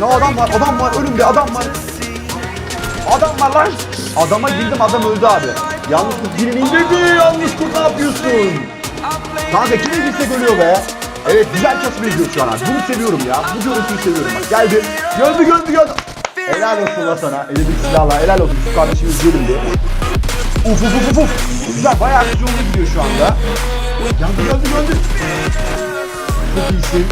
Ne adam var, adam var, önümde adam var. Adam var lan. Adama girdim, adam öldü abi. Yalnız kurt birinin indirdi, yalnız kurt ne yapıyorsun? Kanka kime girsek ölüyor be. Evet güzel çatışma izliyoruz şu an abi. Bunu seviyorum ya. Bu görüntüyü seviyorum bak. Geldi. Geldi geldi geldi. Helal olsun la sana. Elindeki silahla helal olsun. Şu kardeşimiz gelin bir. Uf uf uf uf. Güzel bayağı aksiyonlu gidiyor şu anda. Geldi geldi geldi. Çok iyisin.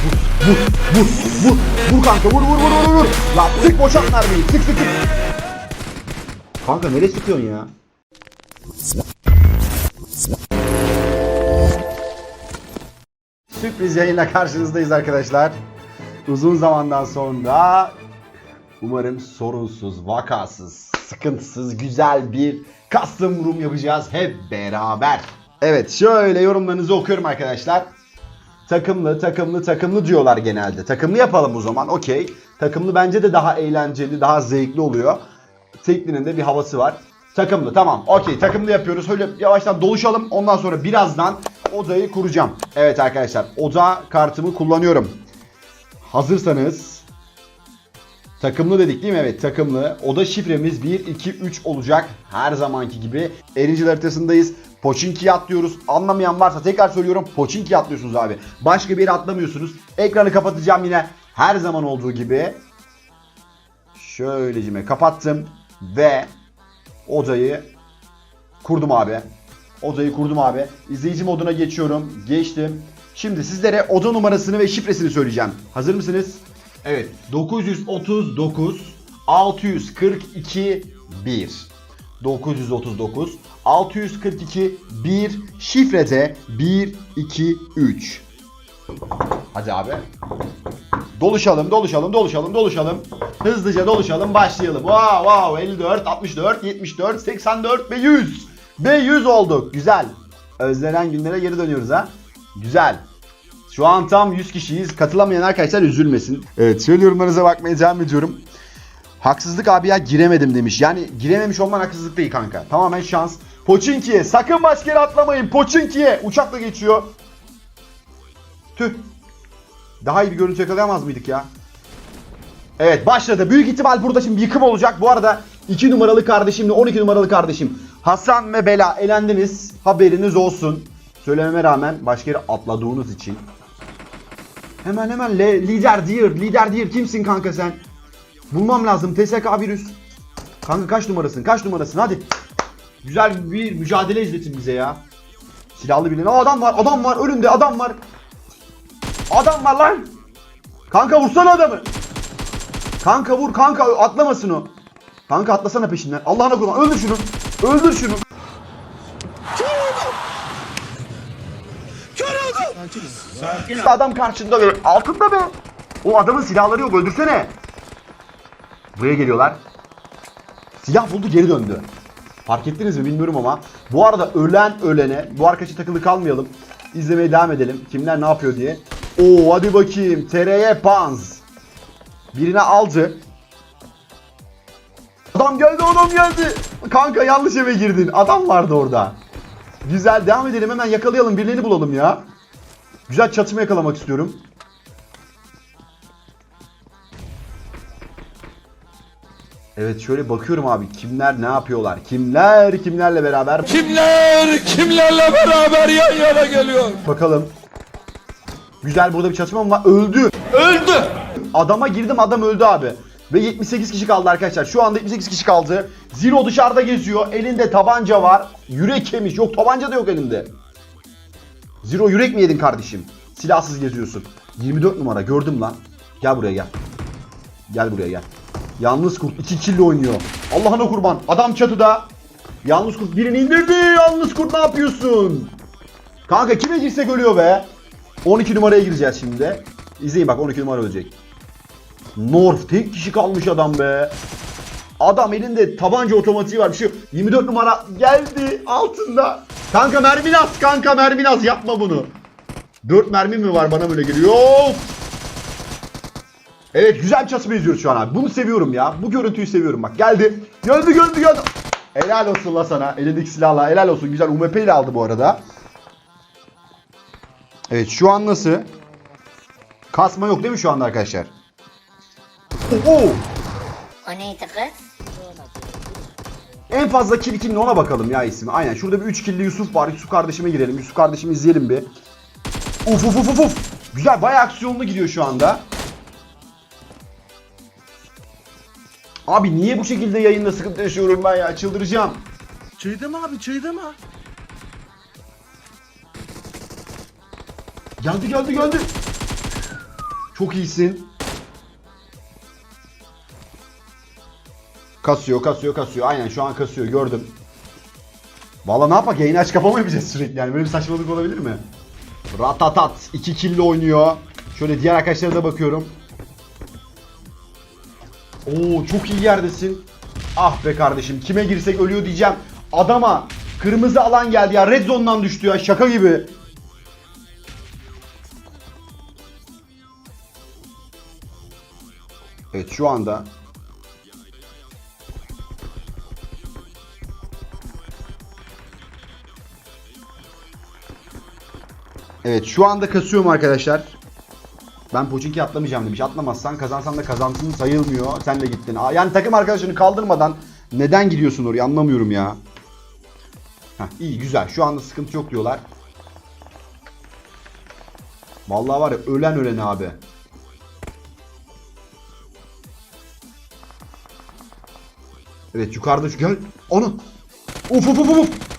Vur, vur, vur, vur kanka, vur, vur, vur, vur, vur. Lan sık boşalt mermiyi, sık, sık, sık. Kanka nereye sıkıyorsun ya? Sürpriz yayınla karşınızdayız arkadaşlar. Uzun zamandan sonra umarım sorunsuz, vakasız, sıkıntısız, güzel bir custom room yapacağız hep beraber. Evet şöyle yorumlarınızı okuyorum arkadaşlar. Takımlı, takımlı, takımlı diyorlar genelde. Takımlı yapalım o zaman. Okey. Takımlı bence de daha eğlenceli, daha zevkli oluyor. Teklinin de bir havası var. Takımlı tamam. Okey takımlı yapıyoruz. Öyle yavaştan doluşalım. Ondan sonra birazdan odayı kuracağım. Evet arkadaşlar oda kartımı kullanıyorum. Hazırsanız Takımlı dedik değil mi? Evet takımlı. Oda şifremiz 1, 2, 3 olacak. Her zamanki gibi. Erincil haritasındayız. Poçinki'ye atlıyoruz. Anlamayan varsa tekrar söylüyorum. Poçinki'ye atlıyorsunuz abi. Başka bir yere atlamıyorsunuz. Ekranı kapatacağım yine. Her zaman olduğu gibi. Şöylecime kapattım. Ve odayı kurdum abi. Odayı kurdum abi. İzleyici moduna geçiyorum. Geçtim. Şimdi sizlere oda numarasını ve şifresini söyleyeceğim. Hazır mısınız? Evet. 939 642 1. 939 642 1 şifrede 1 2 3. Hadi abi. Doluşalım, doluşalım, doluşalım, doluşalım. Hızlıca doluşalım, başlayalım. Wow, wow, 54, 64, 74, 84 ve 100. Ve 100 olduk. Güzel. Özlenen günlere geri dönüyoruz ha. Güzel. Şu an tam 100 kişiyiz. Katılamayan arkadaşlar üzülmesin. Evet, şöyle yorumlarınıza bakmaya devam ediyorum. Haksızlık abi ya giremedim demiş. Yani girememiş olman haksızlık değil kanka. Tamamen şans. Poçinki'ye sakın başka yere atlamayın. Poçinki'ye uçakla geçiyor. Tüh. Daha iyi bir görüntü yakalayamaz mıydık ya? Evet başladı. Büyük ihtimal burada şimdi yıkım olacak. Bu arada 2 numaralı kardeşimle 12 numaralı kardeşim Hasan ve Bela elendiniz. Haberiniz olsun. Söylememe rağmen başka yere atladığınız için. Hemen hemen le- lider diyor. Lider diyor. Kimsin kanka sen? Bulmam lazım. TSK virüs. Kanka kaç numarasın? Kaç numarasın? Hadi. Güzel bir mücadele izletin bize ya. Silahlı birine. Aa, adam var. Adam var. Önünde adam var. Adam var lan. Kanka vursana adamı. Kanka vur kanka atlamasın o. Kanka atlasana peşinden. Allah'ına kurban öldür şunu. Öldür şunu. Adam karşında be. Altında be. O adamın silahları yok öldürsene. Buraya geliyorlar. Silah buldu geri döndü. Fark ettiniz mi bilmiyorum ama. Bu arada ölen ölene bu arkadaşı takılı kalmayalım. İzlemeye devam edelim. Kimler ne yapıyor diye. Oo hadi bakayım. TRY Panz. Birine aldı. Adam geldi adam geldi. Kanka yanlış eve girdin. Adam vardı orada. Güzel devam edelim hemen yakalayalım birilerini bulalım ya. Güzel çatışma yakalamak istiyorum. Evet şöyle bakıyorum abi kimler ne yapıyorlar? Kimler kimlerle beraber? Kimler kimlerle beraber yan yana geliyor? Bakalım. Güzel burada bir çatışma var? Öldü. Öldü. Adama girdim adam öldü abi. Ve 78 kişi kaldı arkadaşlar. Şu anda 78 kişi kaldı. Zero dışarıda geziyor. Elinde tabanca var. Yürek yemiş. Yok tabanca da yok elinde. Zero yürek mi yedin kardeşim? Silahsız geziyorsun. 24 numara gördüm lan. Gel buraya gel. Gel buraya gel. Yalnız kurt 2 kill oynuyor. Allah'ına kurban. Adam çatıda. Yalnız kurt birini indirdi. Yalnız kurt ne yapıyorsun? Kanka kime girsek ölüyor be. 12 numaraya gireceğiz şimdi. İzleyin bak 12 numara ölecek. North tek kişi kalmış adam be. Adam elinde tabanca otomatiği var bir şey yok. 24 numara geldi altında. Kanka mermi az kanka mermi az yapma bunu. 4 mermi mi var bana böyle geliyor. Evet güzel bir çatışma izliyoruz şu an abi. Bunu seviyorum ya. Bu görüntüyü seviyorum bak. Geldi. Geldi geldi geldi. Helal olsun la sana. Elindeki silahla helal olsun. Güzel UMP ile aldı bu arada. Evet şu an nasıl? Kasma yok değil mi şu anda arkadaşlar? Oo! O neydi kız? En fazla kill kimin ona bakalım ya ismi. Aynen. Şurada bir 3 killi Yusuf var. Yusuf kardeşime girelim. Yusuf kardeşimi izleyelim bir. Uf uf uf uf. Güzel. Bayağı aksiyonlu gidiyor şu anda. Abi niye bu şekilde yayında sıkıntı yaşıyorum ben ya? Çıldıracağım. Mı abi çayda mı? Geldi geldi geldi. Çok iyisin. Kasıyor kasıyor kasıyor. Aynen şu an kasıyor gördüm. Valla ne yapak yayını aç kapama sürekli yani böyle bir saçmalık olabilir mi? Ratatat 2 killi oynuyor. Şöyle diğer arkadaşlara da bakıyorum. Oo çok iyi yerdesin. Ah be kardeşim kime girsek ölüyor diyeceğim. Adama kırmızı alan geldi ya red zone'dan düştü ya şaka gibi. Evet şu anda Evet şu anda kasıyorum arkadaşlar. Ben Pochinki atlamayacağım demiş. Atlamazsan kazansan da kazansın sayılmıyor. Sen de gittin. Yani takım arkadaşını kaldırmadan neden gidiyorsun oraya anlamıyorum ya. Heh, iyi güzel. Şu anda sıkıntı yok diyorlar. Vallahi var ya ölen ölen abi. Evet yukarıda şu gel. Onu. Uf uf uf uf.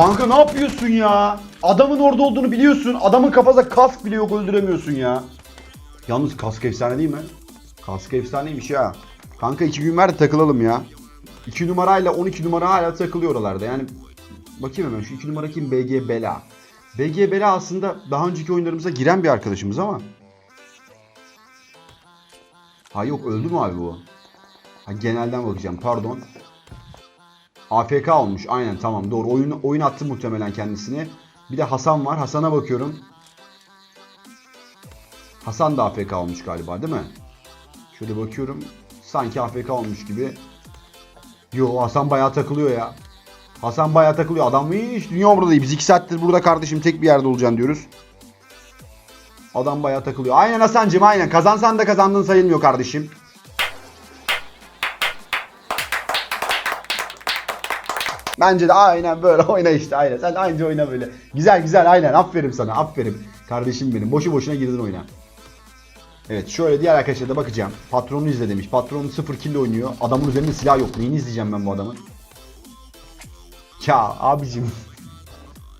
Kanka ne yapıyorsun ya? Adamın orada olduğunu biliyorsun. Adamın kafasında kask bile yok öldüremiyorsun ya. Yalnız kask efsane değil mi? Kask efsaneymiş ya. Kanka iki gün ver de takılalım ya. 2 numarayla 12 numara hala takılıyor oralarda. Yani bakayım hemen şu 2 numara kim? BG Bela. BG Bela aslında daha önceki oyunlarımıza giren bir arkadaşımız ama. Ha yok öldü mü abi bu? Ha, genelden bakacağım pardon. AFK olmuş aynen tamam doğru oyun oyun attı muhtemelen kendisini. Bir de Hasan var Hasan'a bakıyorum. Hasan da AFK olmuş galiba değil mi? Şöyle bakıyorum sanki AFK olmuş gibi. Yo Hasan bayağı takılıyor ya. Hasan bayağı takılıyor. Adam hiç dünya burada değil. Biz 2 saattir burada kardeşim tek bir yerde olacaksın diyoruz. Adam bayağı takılıyor. Aynen Hasan'cım aynen. Kazansan da kazandın sayılmıyor kardeşim. Bence de aynen böyle oyna işte aynen. Sen aynı oyna böyle. Güzel güzel aynen. Aferin sana aferin. Kardeşim benim. Boşu boşuna girdin oyuna. Evet şöyle diğer arkadaşlara da bakacağım. Patronu izle demiş. Patronu 0 kill oynuyor. Adamın üzerinde silah yok. Neyini izleyeceğim ben bu adamın? Ya abicim.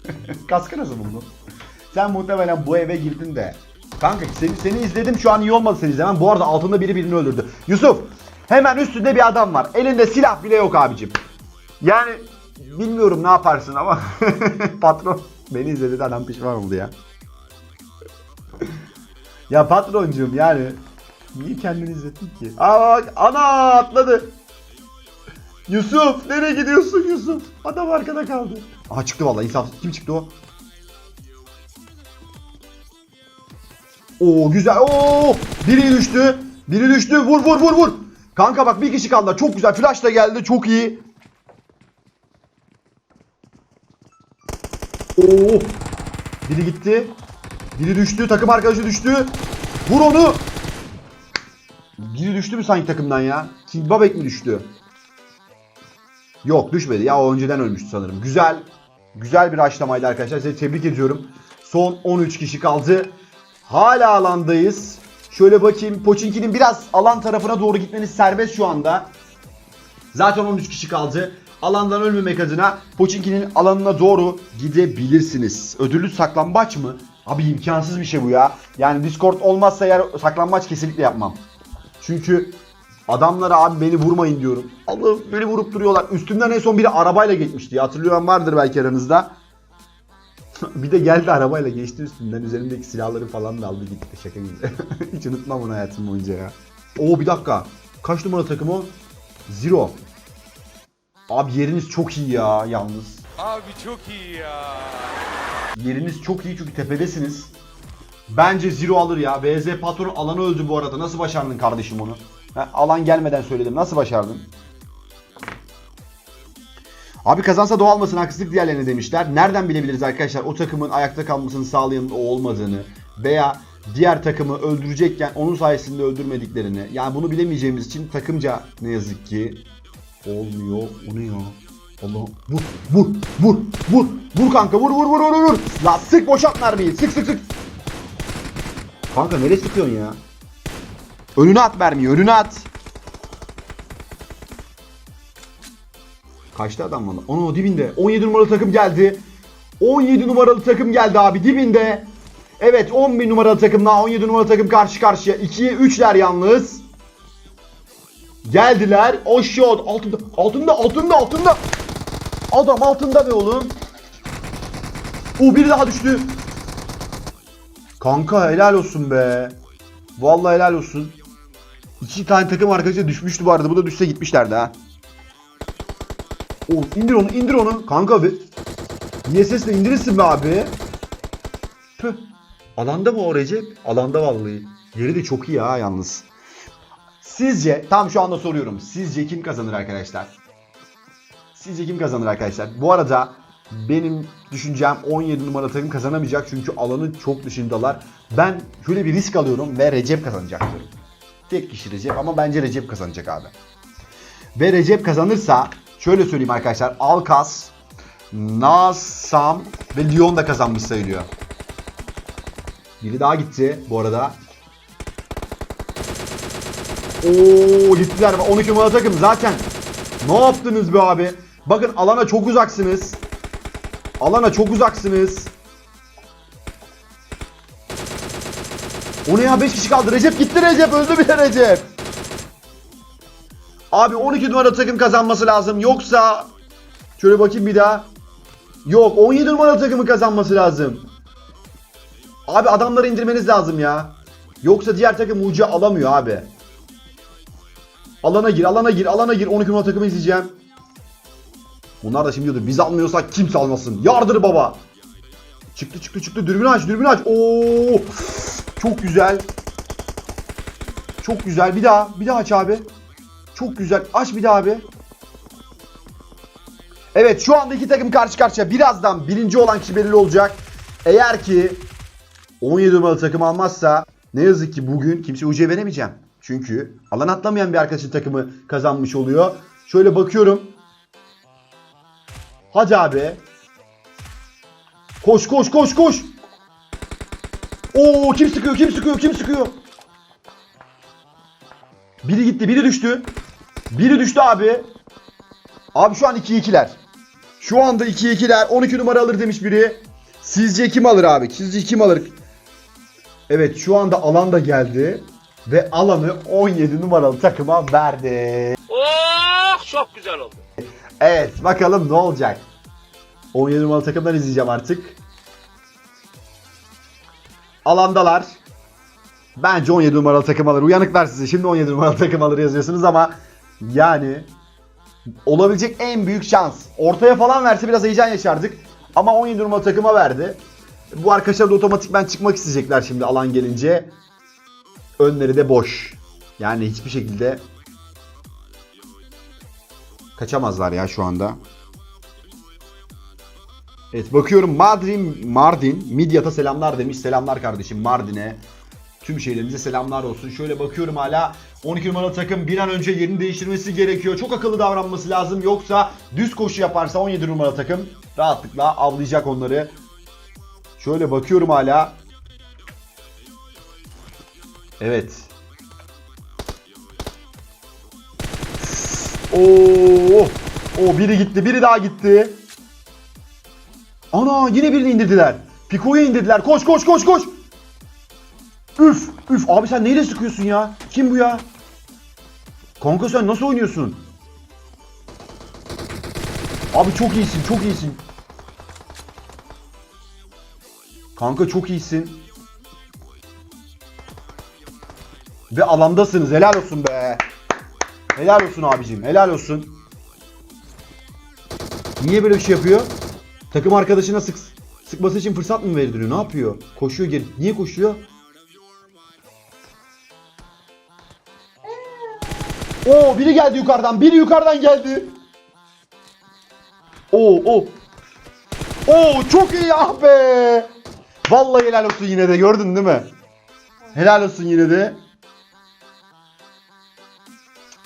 Kaskı nasıl buldun? Sen muhtemelen bu eve girdin de. Kanka seni, seni izledim şu an iyi olmadı seni izlemem. Bu arada altında biri birini öldürdü. Yusuf hemen üstünde bir adam var. Elinde silah bile yok abicim. Yani bilmiyorum ne yaparsın ama patron beni izledi de adam pişman oldu ya. ya patroncuğum yani niye kendini izlettin ki? Aa bak ana atladı. Yusuf nereye gidiyorsun Yusuf? Adam arkada kaldı. Aha çıktı vallahi insaf. Kim çıktı o? Oo güzel. Oo biri düştü. Biri düştü. Vur vur vur vur. Kanka bak bir kişi kaldı. Çok güzel. Flash da geldi. Çok iyi. Oo. Biri gitti. Biri düştü. Takım arkadaşı düştü. Vur onu. Biri düştü mü sanki takımdan ya? King mi düştü? Yok düşmedi. Ya o önceden ölmüştü sanırım. Güzel. Güzel bir haşlamaydı arkadaşlar. Sizi tebrik ediyorum. Son 13 kişi kaldı. Hala alandayız. Şöyle bakayım. Poçinki'nin biraz alan tarafına doğru gitmeniz serbest şu anda. Zaten 13 kişi kaldı. Alandan ölmemek adına Poçinki'nin alanına doğru gidebilirsiniz. Ödüllü saklambaç mı? Abi imkansız bir şey bu ya. Yani Discord olmazsa eğer saklambaç kesinlikle yapmam. Çünkü adamlara abi beni vurmayın diyorum. Allah'ım beni vurup duruyorlar. Üstümden en son biri arabayla geçmişti. ya. Hatırlayan vardır belki aranızda. bir de geldi arabayla geçti üstünden. Üzerimdeki silahları falan da aldı gitti. Şaka gibi. Hiç unutmam bunu hayatım boyunca ya. Oo bir dakika. Kaç numara takım o? Zero. Abi yeriniz çok iyi ya yalnız. Abi çok iyi ya. Yeriniz çok iyi çünkü tepedesiniz. Bence Zero alır ya. VZ patron alanı öldü bu arada. Nasıl başardın kardeşim onu? Ha, alan gelmeden söyledim. Nasıl başardın? Abi kazansa doğal olmasın haksızlık diğerlerine demişler. Nereden bilebiliriz arkadaşlar o takımın ayakta kalmasını sağlayan o olmadığını veya diğer takımı öldürecekken onun sayesinde öldürmediklerini yani bunu bilemeyeceğimiz için takımca ne yazık ki olmuyor. O ne ya? Allah vur vur vur vur vur kanka vur vur vur vur vur. La sık boşalt mermiyi sık sık sık. Kanka nereye sıkıyorsun ya? Önüne at mermiyi önüne at. Kaçtı adam valla? Onu dibinde. 17 numaralı takım geldi. 17 numaralı takım geldi abi dibinde. Evet 11 numaralı takımla 17 numaralı takım karşı karşıya. 2'ye 3'ler yalnız. Geldiler. O shot altında altında altında altında. Adam altında be oğlum. O biri daha düştü. Kanka helal olsun be. Vallahi helal olsun. İki tane takım arkadaşı düşmüştü bu arada. Bu da düşse gitmişlerdi ha. Oğlum indir onu indir onu. Kanka be. YSS'le indirirsin be abi. Püh. Alanda mı o Recep? Alanda vallahi. Yeri de çok iyi ha yalnız. Sizce tam şu anda soruyorum. Sizce kim kazanır arkadaşlar? Sizce kim kazanır arkadaşlar? Bu arada benim düşüncem 17 numara takım kazanamayacak çünkü alanın çok dışındalar. Ben şöyle bir risk alıyorum ve Recep kazanacak diyorum. Tek kişi Recep ama bence Recep kazanacak abi. Ve Recep kazanırsa şöyle söyleyeyim arkadaşlar. Alkas, Nasam ve Lyon da kazanmış sayılıyor. Biri daha gitti bu arada. Oo gittiler. 12 numara takım zaten. Ne yaptınız be abi? Bakın alana çok uzaksınız. Alana çok uzaksınız. O ne ya 5 kişi kaldı. Recep gitti Recep. Öldü bile Recep. Abi 12 numara takım kazanması lazım. Yoksa şöyle bakayım bir daha. Yok 17 numara takımı kazanması lazım. Abi adamları indirmeniz lazım ya. Yoksa diğer takım ucu alamıyor abi. Alana gir, alana gir, alana gir. 12 numara takımı izleyeceğim. Bunlar da şimdi diyordu biz almıyorsak kimse almasın. Yardır baba. Çıktı çıktı çıktı. Dürbün aç, dürbün aç. Oo! Çok güzel. Çok güzel. Bir daha, bir daha aç abi. Çok güzel. Aç bir daha abi. Evet şu anda iki takım karşı karşıya. Birazdan birinci olan kişi belirli olacak. Eğer ki 17 numaralı takım almazsa ne yazık ki bugün kimse UC veremeyeceğim. Çünkü alan atlamayan bir arkadaşın takımı kazanmış oluyor. Şöyle bakıyorum. Hadi abi. Koş koş koş koş. Oo kim sıkıyor kim sıkıyor kim sıkıyor. Biri gitti biri düştü. Biri düştü abi. Abi şu an 2-2'ler. Şu anda 2-2'ler. 12 numara alır demiş biri. Sizce kim alır abi? Sizce kim alır? Evet şu anda alan da geldi. Ve alanı 17 numaralı takıma verdi. Oh çok güzel oldu. Evet bakalım ne olacak. 17 numaralı takımdan izleyeceğim artık. Alandalar. Bence 17 numaralı takım alır. Uyanıklar size. Şimdi 17 numaralı takım alır yazıyorsunuz ama yani olabilecek en büyük şans. Ortaya falan verse biraz heyecan yaşardık. Ama 17 numaralı takıma verdi. Bu arkadaşlar da otomatikman çıkmak isteyecekler şimdi alan gelince. Önleri de boş. Yani hiçbir şekilde kaçamazlar ya şu anda. Evet bakıyorum Mardin, Mardin, Midyat'a selamlar demiş. Selamlar kardeşim Mardin'e. Tüm şehirlerimize selamlar olsun. Şöyle bakıyorum hala 12 numaralı takım bir an önce yerini değiştirmesi gerekiyor. Çok akıllı davranması lazım. Yoksa düz koşu yaparsa 17 numaralı takım rahatlıkla avlayacak onları. Şöyle bakıyorum hala. Evet. Oo! O biri gitti, biri daha gitti. Ana yine birini indirdiler. Pico'yu indirdiler. Koş koş koş koş. Üf üf abi sen neyle sıkıyorsun ya? Kim bu ya? Kanka sen nasıl oynuyorsun? Abi çok iyisin çok iyisin. Kanka çok iyisin. Ve alandasınız helal olsun be. Helal olsun abicim helal olsun. Niye böyle bir şey yapıyor? Takım arkadaşına sık sıkması için fırsat mı verdiriyor? Ne yapıyor? Koşuyor geri. Niye koşuyor? Oo biri geldi yukarıdan. Biri yukarıdan geldi. Oo o. Oo çok iyi ah be. Vallahi helal olsun yine de gördün değil mi? Helal olsun yine de.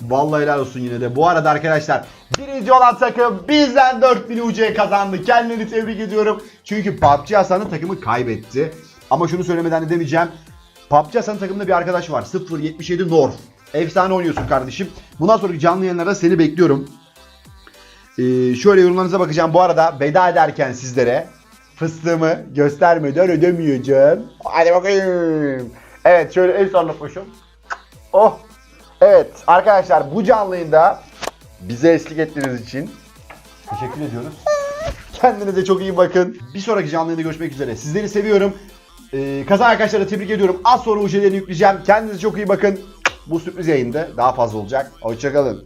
Vallahi helal olsun yine de. Bu arada arkadaşlar birinci olan takım bizden 4000 UC kazandı. Kendilerini tebrik ediyorum. Çünkü PUBG Hasan'ın takımı kaybetti. Ama şunu söylemeden de demeyeceğim. PUBG Hasan'ın takımında bir arkadaş var. 077 North. Efsane oynuyorsun kardeşim. Bundan sonraki canlı yayınlarda seni bekliyorum. Ee, şöyle yorumlarınıza bakacağım. Bu arada veda ederken sizlere fıstığımı göstermeden ödemeyeceğim. Hadi bakayım. Evet şöyle el salla koşun. Oh. Evet arkadaşlar bu canlı yayında bize eşlik ettiğiniz için teşekkür ediyoruz. Kendinize çok iyi bakın. Bir sonraki canlı yayında görüşmek üzere. Sizleri seviyorum. Ee, kazan arkadaşları tebrik ediyorum. Az sonra UC'lerini yükleyeceğim. Kendinize çok iyi bakın. Bu sürpriz yayında daha fazla olacak. Hoşçakalın.